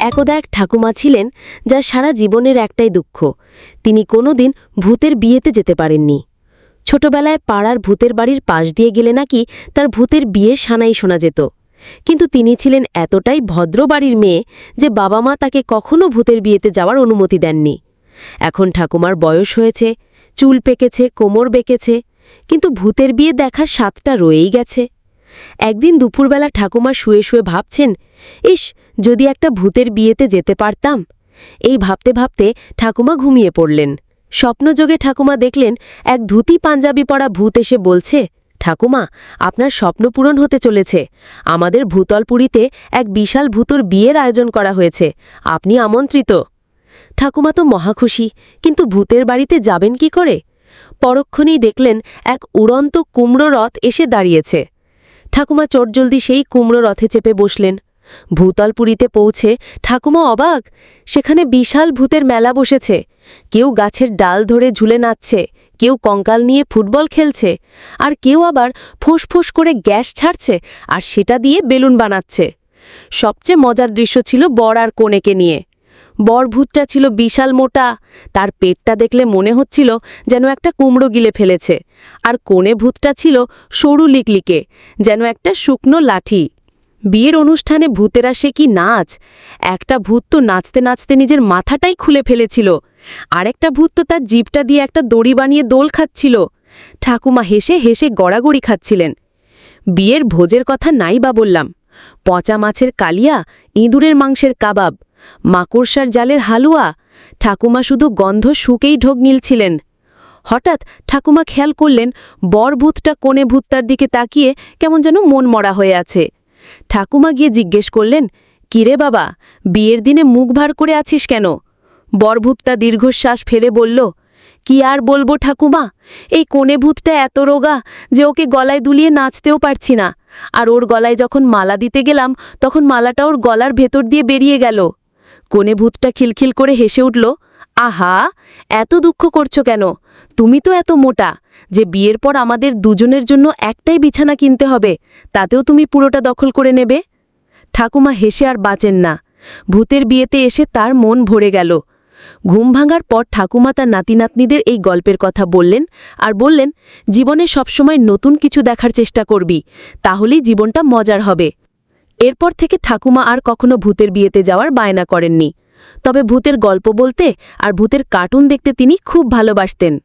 একদা এক ঠাকুমা ছিলেন যার সারা জীবনের একটাই দুঃখ। তিনি কোনোদিন ভূতের বিয়েতে যেতে পারেননি। ছোটবেলায় পাড়ার ভূতের বাড়ির পাশ দিয়ে গেলে নাকি তার ভূতের বিয়ের সানাই শোনা যেত। কিন্তু তিনি ছিলেন এতটাই ভদ্র বাড়ির মেয়ে যে বাবা মা তাকে কখনো ভূতের বিয়েতে যাওয়ার অনুমতি দেননি। এখন ঠাকুমার বয়স হয়েছে, চুল পেকেছে, কোমর বেঁকেছে, কিন্তু ভূতের বিয়ে দেখার স্বাদটা রয়েই গেছে। একদিন দুপুরবেলা ঠাকুমা শুয়ে শুয়ে ভাবছেন, ইস, যদি একটা ভূতের বিয়েতে যেতে পারতাম? এই ভাবতে ভাবতে ঠাকুমা ঘুমিয়ে পড়লেন। স্বপ্নযোগে ঠাকুমা দেখলেন এক ধুতি পাঞ্জাবি পরা ভূত এসে বলছে, ঠাকুমা, আপনার স্বপ্ন পূরণ হতে চলেছে। আমাদের ভূতলপুরীতে এক বিশাল ভূতর বিয়ের আয়োজন করা হয়েছে। আপনি আমন্ত্রিত। ঠাকুমা তো মহাখুশি কিন্তু ভূতের বাড়িতে যাবেন কি করে? পরক্ষণেই দেখলেন এক উড়ন্ত কুমড়ো রথ এসে দাঁড়িয়েছে। ঠাকুমা চটজলদি সেই কুমড়ো রথে চেপে বসলেন। ভূতলপুরীতে পৌঁছে ঠাকুমা অবাক, সেখানে বিশাল ভূতের মেলা বসেছে। কেউ গাছের ডাল ধরে ঝুলে নাচছে, কেউ কঙ্কাল নিয়ে ফুটবল খেলছে, আর কেউ আবার ফোঁস করে গ্যাস ছাড়ছে আর সেটা দিয়ে বেলুন বানাচ্ছে। সবচেয়ে মজার দৃশ্য ছিল বর আর কনেকে নিয়ে। বর ভূতটা ছিল বিশাল মোটা, তার পেটটা দেখলে মনে হচ্ছিল যেন একটা কুমড়ো গিলে ফেলেছে। আর কোণে ভূতটা ছিল সরু লিকলিকে, যেন একটা শুকনো লাঠি। বিয়ের অনুষ্ঠানে ভূতেরা সে কি নাচ? একটা ভূত তো নাচতে নাচতে নিজের মাথাটাই খুলে ফেলেছিল। আরেকটা ভূত তো তার জিপটা দিয়ে একটা দড়ি বানিয়ে দোল খাচ্ছিল। ঠাকুমা হেসে হেসে গড়াগড়ি খাচ্ছিলেন। বিয়ের ভোজের কথা নাই বা বললাম। পচা মাছের কালিয়া, ইঁদুরের মাংসের কাবাব, মাকড়সার জালের হালুয়া। ঠাকুমা শুধু গন্ধ শুকেই ঢোক গিলছিলেন হঠাৎ ঠাকুমা খেয়াল করলেন বর ভূতটা কোণে ভূতটার দিকে তাকিয়ে কেমন যেন মন মরা হয়ে আছে। ঠাকুমা গিয়ে জিজ্ঞেস করলেন, কিরে বাবা, বিয়ের দিনে মুখ ভার করে আছিস কেন? বরভূতটা দীর্ঘশ্বাস ফেলে বলল, কি আর বলব ঠাকুমা, এই কোণে ভূতটা এত রোগা যে ওকে গলায় দুলিয়ে নাচতেও পারছি না। আর ওর গলায় যখন মালা দিতে গেলাম, তখন মালাটা ওর গলার ভেতর দিয়ে বেরিয়ে গেল। কোণে ভূতটা খিলখিল করে হেসে উঠল আহা, এত দুঃখ করছ কেন? তুমি তো এত মোটা, যে বিয়ের পর আমাদের দুজনের জন্য একটাই বিছানা কিনতে হবে, তাতেও তুমি পুরোটা দখল করে নেবে? ঠাকুমা হেসে আর বাঁচেন না। ভূতের বিয়েতে এসে তার মন ভরে গেল। ঘুম ভাঙার পর ঠাকুমা তার নাতি নাতনিদের এই গল্পের কথা বললেন আর বললেন, জীবনে সবসময় নতুন কিছু দেখার চেষ্টা করবি, তাহলেই জীবনটা মজার হবে। এরপর থেকে ঠাকুমা আর কখনো ভূতের বিয়েতে যাওয়ার বায়না করেননি। তবে ভূতের গল্প বলতে আর ভূতের কার্টুন দেখতে তিনি খুব ভালোবাসতেন।